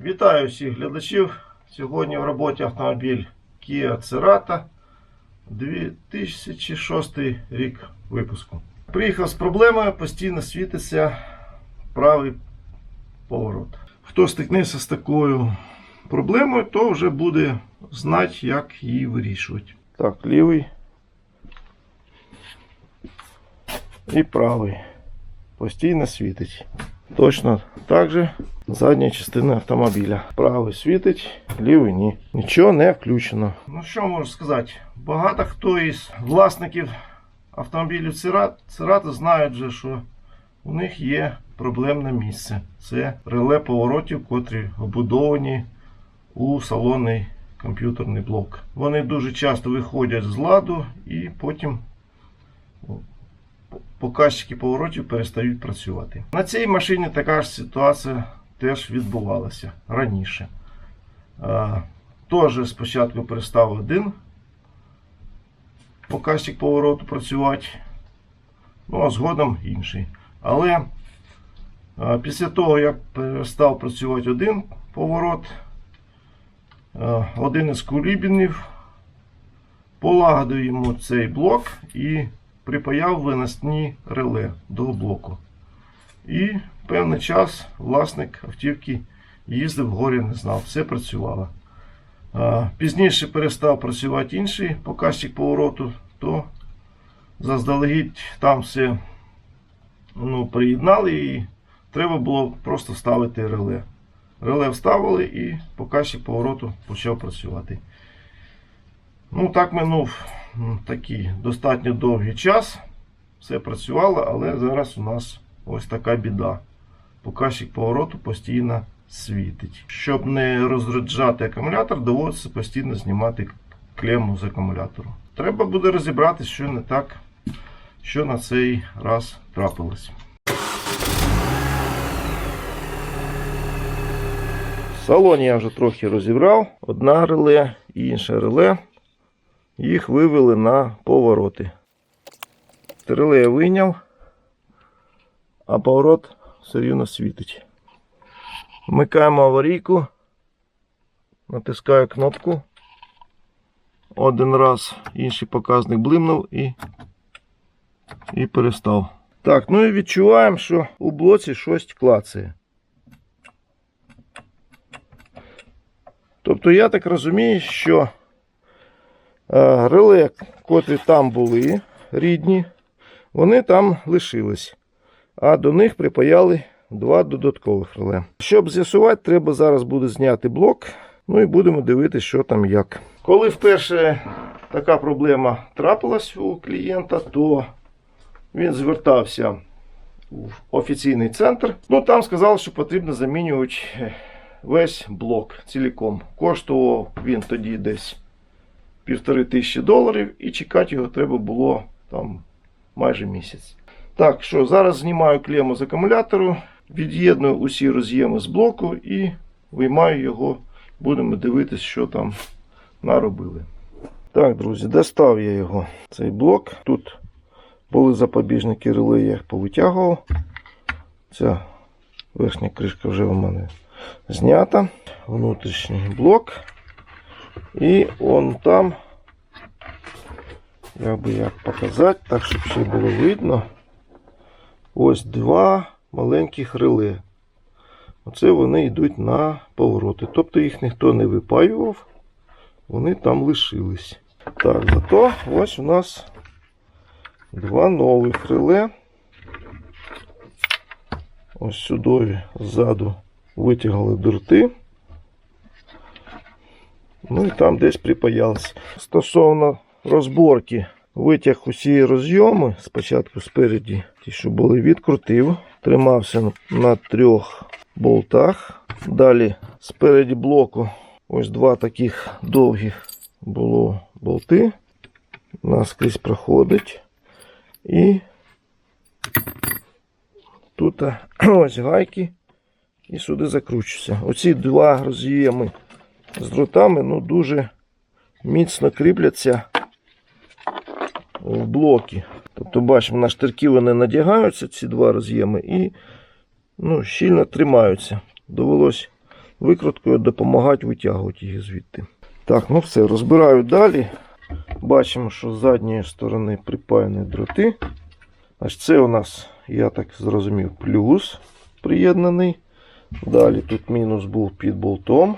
Вітаю всіх глядачів. Сьогодні в роботі автомобіль Kia Cerato 2006 рік випуску. Приїхав з проблемою, постійно світиться правий поворот. Хто стикнеться з такою проблемою, то вже буде знати, як її вирішувати. Так, лівий і правий. Постійно світить. Точно так же задня частина автомобіля. Правий світить, лівий ні. Нічого не включено. Ну що можу сказати? Багато хто із власників автомобілів Церата знають що у них є проблемне місце. Це реле поворотів, котрі обудовані у салонний комп'ютерний блок. Вони дуже часто виходять з ладу і потім показчики поворотів перестають працювати. На цій машині така ж ситуація теж відбувалася раніше. Е, Теж спочатку перестав один показчик повороту працювати, ну а згодом інший. Але е, після того, як перестав працювати один поворот, е, один із кулібінів полагодив йому цей блок і припаяв виносні реле до блоку. І певний час власник автівки їздив горі, не знав, все працювало. Пізніше перестав працювати інший показчик повороту, то заздалегідь там все ну, приєднали і треба було просто ставити реле. Реле вставили і показчик повороту почав працювати. Ну, так минув такий достатньо довгий час. Все працювало, але зараз у нас ось така біда. Показчик повороту постійно світить. Щоб не розряджати акумулятор, доводиться постійно знімати клемму з акумулятору. Треба буде розібратися, що не так, що на цей раз трапилось. В салоні я вже трохи розібрав. Одна реле і інше реле. Їх вивели на повороти. Реле я вийняв, а поворот все рівно світить. Вмикаємо аварійку, натискаю кнопку. Один раз інший показник блимнув і, і перестав. Так, ну і відчуваємо, що у блоці щось клацає. Тобто я так розумію, що е, реле, котрі там були рідні, вони там лишились. А до них припаяли два додаткових реле. Щоб з'ясувати, треба зараз буде зняти блок. Ну і будемо дивитися, що там як. Коли вперше така проблема трапилась у клієнта, то він звертався в офіційний центр. Ну там сказали, що потрібно замінювати весь блок ціліком. Коштував він тоді десь півтори тисячі доларів, і чекати його треба було там майже місяць. Так, що зараз знімаю клему з акумулятору, від'єдную усі роз'єми з блоку і виймаю його. Будемо дивитися, що там наробили. Так, друзі, достав я його, цей блок. Тут були запобіжники реле, я їх повитягував. Ця верхня кришка вже у мене знята. Внутрішній блок. І он там, як би як показати, так, щоб ще було видно. Ось два маленьких реле. Оце вони йдуть на повороти. Тобто їх ніхто не випаював, вони там лишились. Так, зато ось у нас два нових реле. Ось сюди ззаду витягли дроти. Ну і там десь припаялось. Стосовно розборки, витяг усі розйоми, спочатку спереді, ті, що були, відкрутив, тримався на трьох болтах. Далі спереді блоку ось два таких довгих було болти. Наскрізь проходить. І тут ось гайки. І сюди закручується. Оці два роз'єми з дротами ну, дуже міцно кріпляться в блоки. Тобто, бачимо, на штирки вони надягаються, ці два роз'єми, і ну, щільно тримаються. Довелось викруткою допомагають витягувати їх звідти. Так, ну все, розбираю далі. Бачимо, що з задньої сторони припаяні дроти. Значить, це у нас, я так зрозумів, плюс приєднаний. Далі тут мінус був під болтом.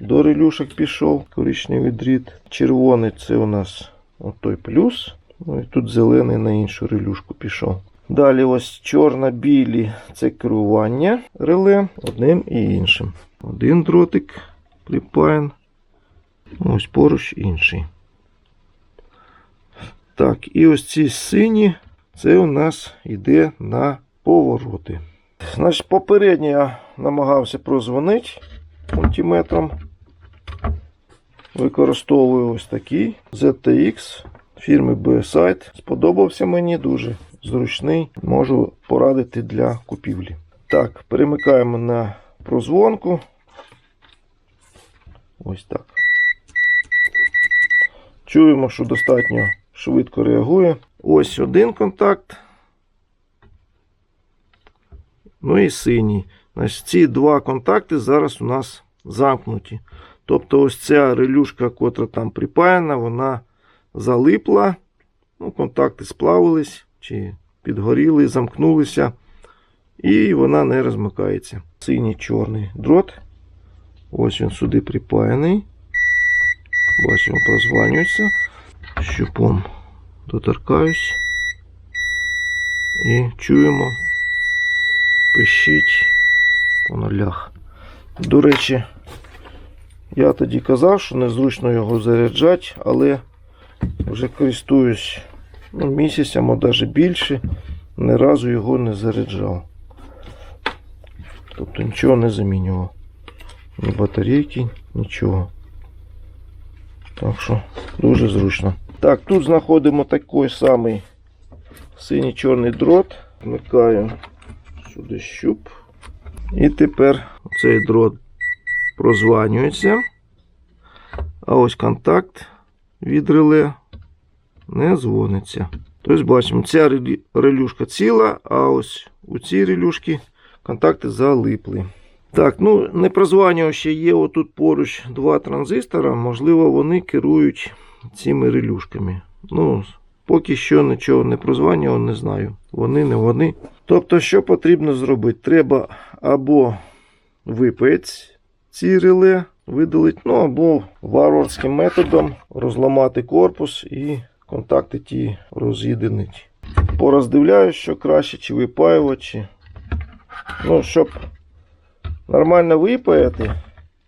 До релюшок пішов коричневий дріт. Червоний це у нас той плюс. Ну і тут зелений на іншу релюшку пішов. Далі ось чорно-білі це керування реле одним і іншим. Один дротик припаян. Ось поруч інший. Так, і ось ці сині, це у нас йде на повороти. Значить, попередньо я намагався прозвонити мультиметром. Використовую ось такий ZTX фірми BSite. Сподобався мені дуже зручний. Можу порадити для купівлі. Так, перемикаємо на прозвонку. Ось так. Чуємо, що достатньо швидко реагує. Ось один контакт. Ну і синій. Значить, ці два контакти зараз у нас замкнуті. Тобто ось ця релюшка, котра там припаяна, вона залипла. Ну, контакти сплавились чи підгоріли, замкнулися. І вона не розмикається. Синій чорний дрот. Ось він сюди припаяний. Бачимо, прозванюється. Щупом доторкаюсь. І чуємо, пищить по нулях. До речі, я тоді казав, що незручно його заряджати, але вже користуюсь ну, місяцем, а навіть більше. Ні разу його не заряджав. Тобто нічого не замінював. Ні батарейки, нічого. Так що дуже зручно. Так, тут знаходимо такий самий синій чорний дрот. Вмикаю сюди щуп. І тепер цей дрот прозванюється. А ось контакт від реле не дзвониться. Тобто бачимо, ця релюшка ціла, а ось у цій релюшці контакти залипли. Так, ну не прозванював ще є отут поруч два транзистора. Можливо, вони керують цими релюшками. Ну, поки що нічого не прозванював, не знаю. Вони, не вони. Тобто, що потрібно зробити? Треба або випаяти ці реле, видалити, ну або варварським методом розламати корпус і контакти ті роз'єдинити. Пороздивляю, що краще, чи випаювати. Ну, щоб нормально випаяти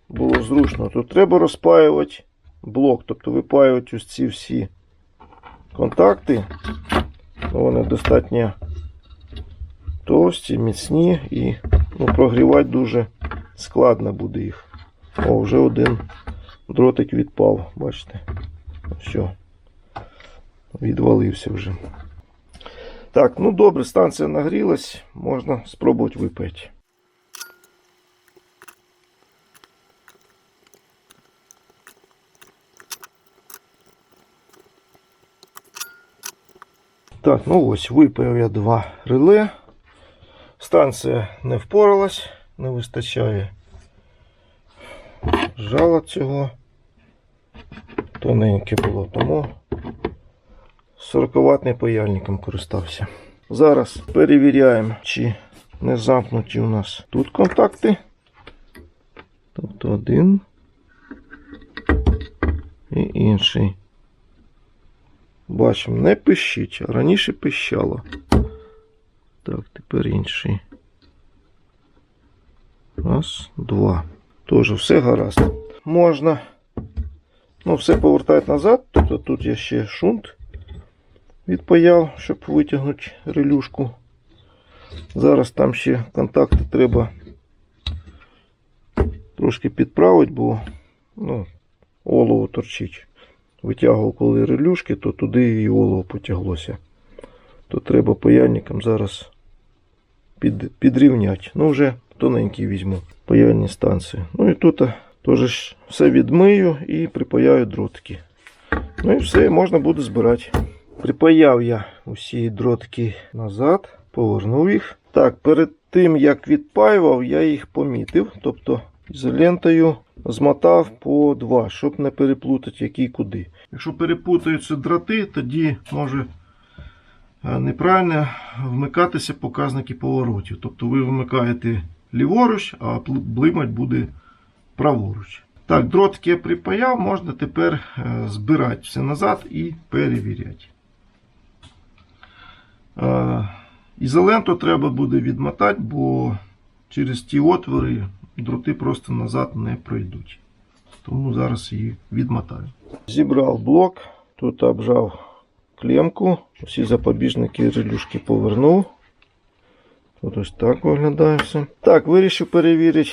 було зручно, то треба розпаювати блок, тобто випаювати ось ці всі контакти. Вони достатньо товсті, міцні і ну, прогрівати дуже складно буде їх. О, вже один дротик відпав, бачите. Все. Відвалився вже. Так, ну добре, станція нагрілась, можна спробувати випаяти. Так, ну ось, випаяв я два реле. Станція не впоралась, не вистачає жала цього. Тоненьке було, тому 40-ваттним паяльником користався. Зараз перевіряємо, чи не замкнуті у нас тут контакти. Тобто один і інший. Бачимо, не пищить, а раніше пищало. Так, тепер інший. Раз, два. Тоже все гаразд. Можна. Ну, все повертати назад. Тобто тут є ще шунт відпаяв, щоб витягнути релюшку. Зараз там ще контакти треба трошки підправити, бо ну, олово торчить. Витягував коли релюшки, то туди і олово потяглося. То треба паяльником зараз під, підрівняти. Ну, вже тоненький візьму паяльні станції. Ну і тут теж все відмию і припаяю дротики. Ну і все, можна буде збирати. Припаяв я усі дротики назад, повернув їх. Так, перед тим, як відпаював, я їх помітив. Тобто ізолентою змотав по два, щоб не переплутати який куди. Якщо перепутаються дроти, тоді може е, неправильно вмикатися показники поворотів. Тобто ви вмикаєте ліворуч, а блимать буде праворуч. Так, дротики я припаяв, можна тепер е, збирати все назад і перевіряти. Е, Ізоленту треба буде відмотати, бо через ті отвори дроти просто назад не пройдуть. Тому зараз її відмотаю. Зібрав блок, тут обжав клемку, всі запобіжники релюшки повернув. Тут ось так виглядає все. Так, вирішив перевірити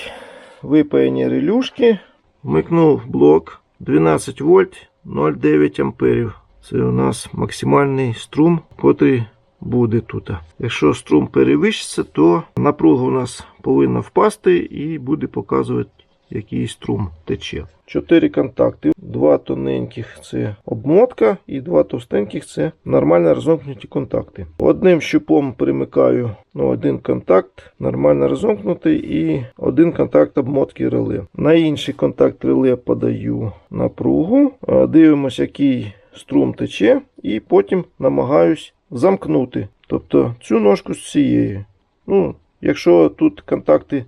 випаяння релюшки. Вмикнув блок 12 вольт 0,9 амперів. Це у нас максимальний струм, котрий буде тут. Якщо струм перевищиться, то напруга у нас повинна впасти і буде показувати, який струм тече. Чотири контакти. Два тоненьких це обмотка, і два товстеньких це нормально розомкнуті контакти. Одним щупом перемикаю ну, один контакт, нормально розомкнутий, і один контакт обмотки реле. На інший контакт реле подаю напругу, а, дивимось, який струм тече, і потім намагаюсь замкнути. Тобто цю ножку з цією. Ну, якщо тут контакти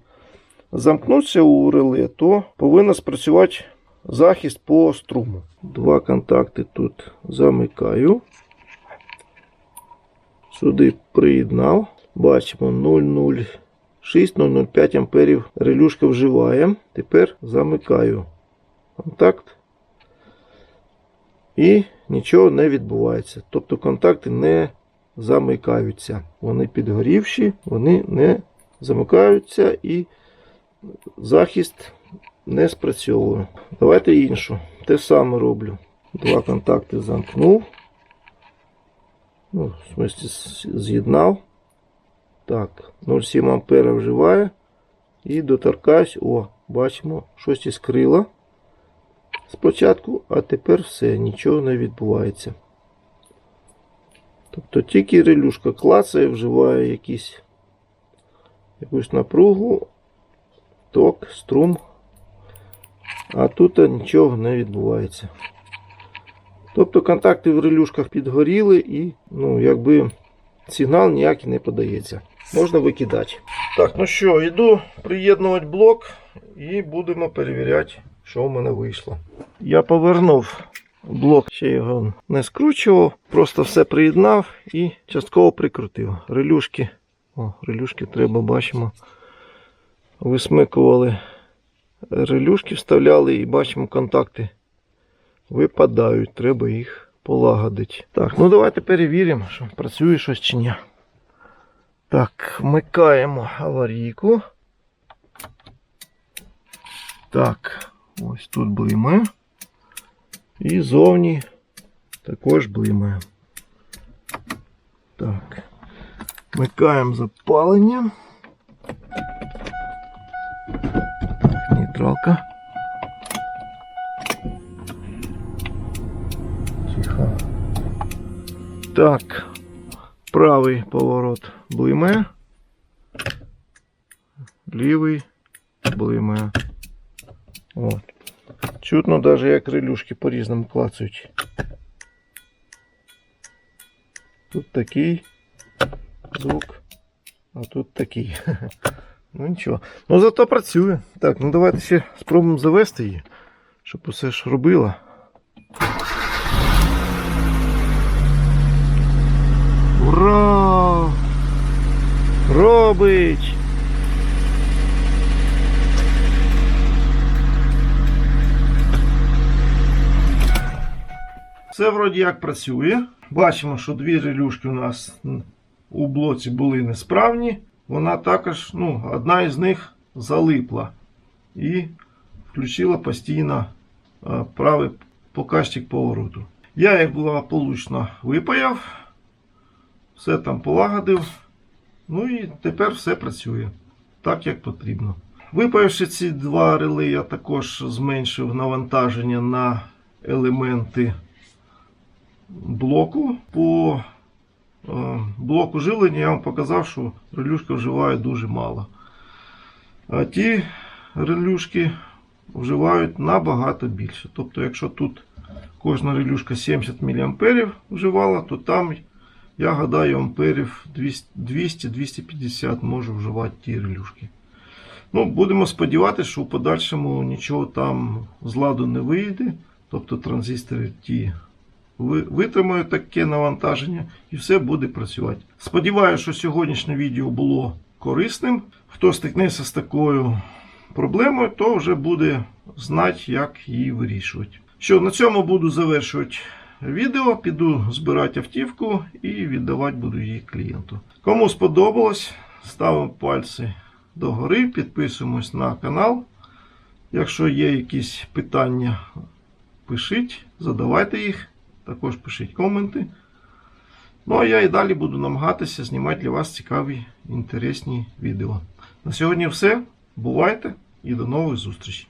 замкнуться у реле, то повинен спрацювати захист по струму. Два контакти тут замикаю. Сюди приєднав. Бачимо 0,06-0,05 амперів релюшка вживає. Тепер замикаю контакт. І нічого не відбувається. Тобто контакти не замикаються. Вони підгорівші, вони не замикаються і захист не спрацьовує. Давайте іншу. Те саме роблю. Два контакти замкнув. Ну, в смысле, з'єднав. Так, 0,7 ампера вживає. І доторкаюсь. О, бачимо, щось іскрило спочатку, а тепер все, нічого не відбувається. Тобто тільки релюшка клацає, вживає якісь, якусь напругу, ток, струм, а тут нічого не відбувається. Тобто контакти в релюшках підгоріли і ну, якби сигнал ніякий не подається. Можна викидати. Так, ну що, йду приєднувати блок і будемо перевіряти, що в мене вийшло. Я повернув блок, ще його не скручував, просто все приєднав і частково прикрутив. Релюшки, о, релюшки треба, бачимо. Висмикували релюшки, вставляли і бачимо контакти випадають, треба їх полагодити. Так, ну давайте перевіримо, що працює щось чи ні. Так, вмикаємо аварійку. Так, ось тут блимає. І зовні також блимає. Так. Вмикаємо запалення. Так. Тихо. Так. Правий поворот блимає. Лівий блимає. От. Чутно даже як релюшки по-різному клацають. Тут такий звук, а тут такий. Ну нічого. Ну зато працює. Так, ну давайте ще спробуємо завести її, щоб усе ж робила. Ура! Робить! Все вроді як працює. Бачимо, що дві релюшки у нас у блоці були несправні. Вона також, ну, одна із них залипла і включила постійно е, правий показчик повороту. Я їх благополучно випаяв, все там полагодив. Ну і тепер все працює так, як потрібно. Випаявши ці два реле, я також зменшив навантаження на елементи блоку по блоку жилення я вам показав, що релюшка вживає дуже мало. А ті релюшки вживають набагато більше. Тобто, якщо тут кожна релюшка 70 мА вживала, то там, я гадаю, амперів 200-250 може вживати ті релюшки. Ну, будемо сподіватися, що в подальшому нічого там з ладу не вийде. Тобто транзистори ті ви- витримають таке навантаження і все буде працювати. Сподіваюся, що сьогоднішнє відео було корисним. Хто стикнеться з такою проблемою, то вже буде знати, як її вирішувати. Що на цьому буду завершувати відео. Піду збирати автівку і віддавати буду її клієнту. Кому сподобалось, ставимо пальці догори, підписуємось на канал. Якщо є якісь питання, пишіть, задавайте їх. Також пишіть коменти. Ну а я і далі буду намагатися знімати для вас цікаві інтересні відео. На сьогодні все. Бувайте і до нових зустрічей!